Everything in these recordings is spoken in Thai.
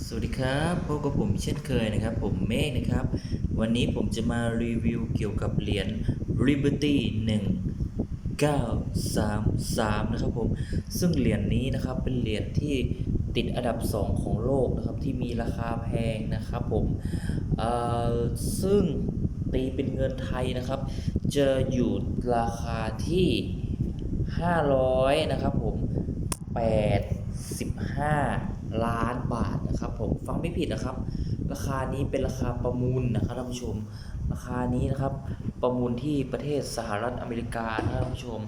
สวัสดีครับพบกับผมเช่นเคยนะครับ ผมเมฆนะครับ วันนี้ผมจะมารีวิวเกี่ยวกับเหรียญ Liberty 1933 นะครับผมซึ่งเหรียญนี้นะครับเป็นเหรียญที่ติดอันดับ 2 ของโลกนะครับ ที่มีราคาแพงนะครับผมซึ่งตีเป็นเงินไทยนะครับ จะอยู่ราคาที่ 500 นะครับผม85ล้านบาท นะครับผมฟังไม่ผิดนะครับ ราคานี้เป็นราคาประมูลนะครับท่านผู้ชม ราคานี้นะครับประมูลที่ประเทศสหรัฐอเมริกานะครับท่านผู้ชม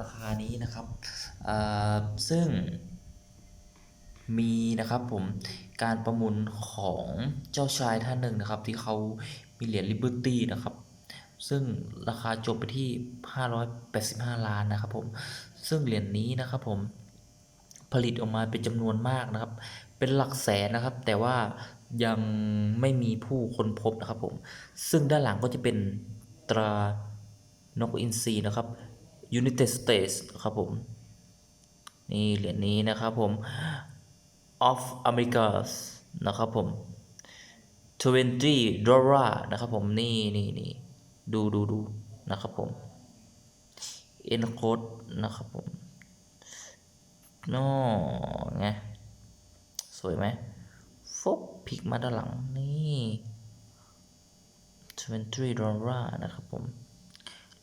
ราคานี้นะครับซึ่งมีนะครับผมการประมูลของเจ้าชายท่านหนึ่งนะครับ ที่เขามีเหรียญ Liberty นะครับ ซึ่งราคาจบไปที่ 585 ล้านนะครับผมซึ่งเหรียญนี้นะครับผมผลิตออกมาเป็นจำนวนมากนะครับ เป็นหลักแสนนะครับ แต่ว่ายังไม่มีผู้ค้นพบนะครับผมซึ่งด้านหลังก็จะเป็นตรานกอินทรีนะครับ United States นะครับผม นี่เหรียญนี้นะครับผม of Americas นะครับผม20 dollar นะครับผมนี่นี่นี่ดูดูดูนะครับผม encode นะครับผมน้อไง สวยไหมฟุบพลิกมาด้านหลังนี่20 dollar นะครับผม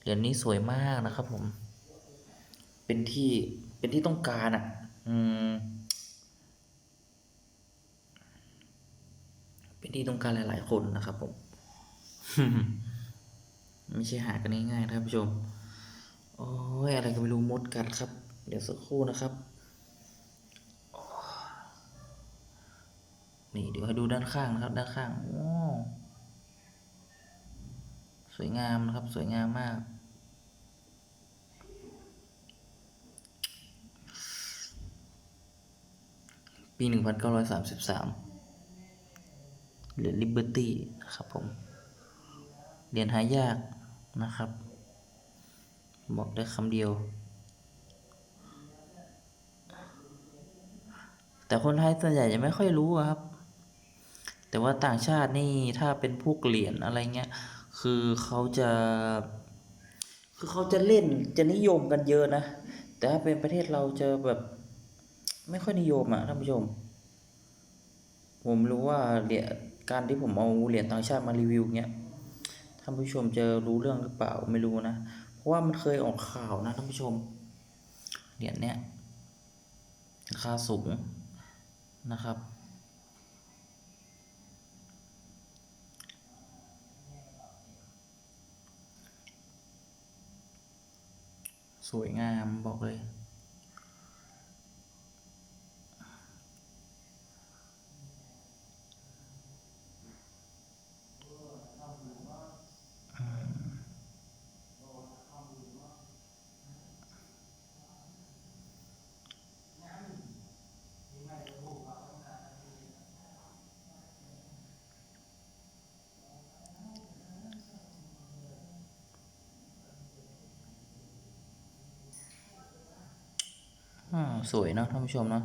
เหรียญนี้สวยมากนะครับผม เป็นที่ เป็นที่ต้องการอะ อืม เป็นที่ต้องการหลาย ๆ คนนะครับผม ไม่ใช่หากันง่ายๆนะครับผู้ชม โอ้ยอะไรก็ไม่รู้มดกัดครับ เดี๋ยวสักครู่นะครับ นี่เดี๋ยวให้ดูด้านข้างนะครับ ด้านข้างโอ้สวยงามนะครับ สวยงามมาก ปี1933เหรียญ Liberty นะครับผม เรียญหายากนะครับ บอกได้คำเดียว แต่คนไทยส่วนใหญ่จะไม่ค่อยรู้ครับ แต่ว่าต่างชาตินี่ถ้าเป็นพวกเหรียญอะไรเงี้ยคือเขาจะ คือเขาจะเล่นจะนิยมกันเยอะนะ แต่ถ้าเป็นประเทศเราจะแบบไม่ค่อยนิยมอะท่านผู้ชม ผมรู้ว่าเหรียญการที่ผมเอาเหรียญต่างชาติมารีวิวเงี้ยท่านผู้ชมจะรู้เรื่องหรือเปล่าไม่รู้นะ เพราะว่ามันเคยออกข่าวนะท่านผู้ชมเหรียญเนี้ยราคาสูงนะครับ สวยงามบอกเลย อ่า สวยเนอะท่านผู้ชมเนาะ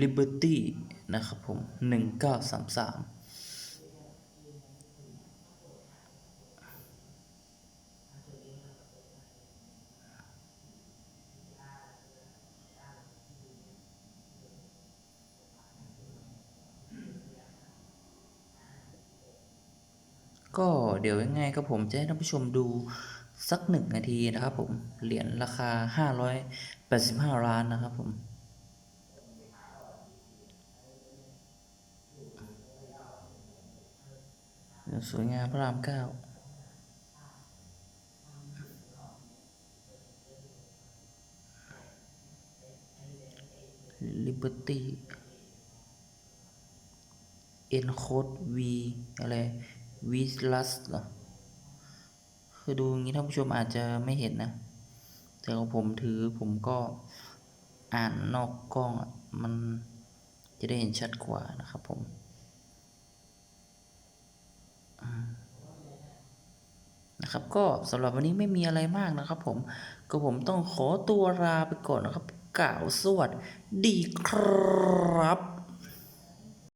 Liberty นะครับผมหนึ่งเก้าสามสามก็เดี๋ยวยังไงก็ผมจะให้ท่านผู้ชมดู สักหนึ่งนาทีนะครับผมเหรียญราคาห้าร้อยแปดสิบห้าล้านนะครับผมสวยงามพระรามเก้า Liberty Encode V อะไร V Plus เหรอ คือดูอย่างนี้ท่านผู้ชมอาจจะไม่เห็นนะ แต่ของผมถือผมก็อ่านนอกกล้องมันจะได้เห็นชัดกว่านะครับผมนะครับก็สำหรับวันนี้ไม่มีอะไรมากนะครับผมก็ผมต้องขอตัวลาไปก่อนนะครับ กล่าวสวัสดีครับ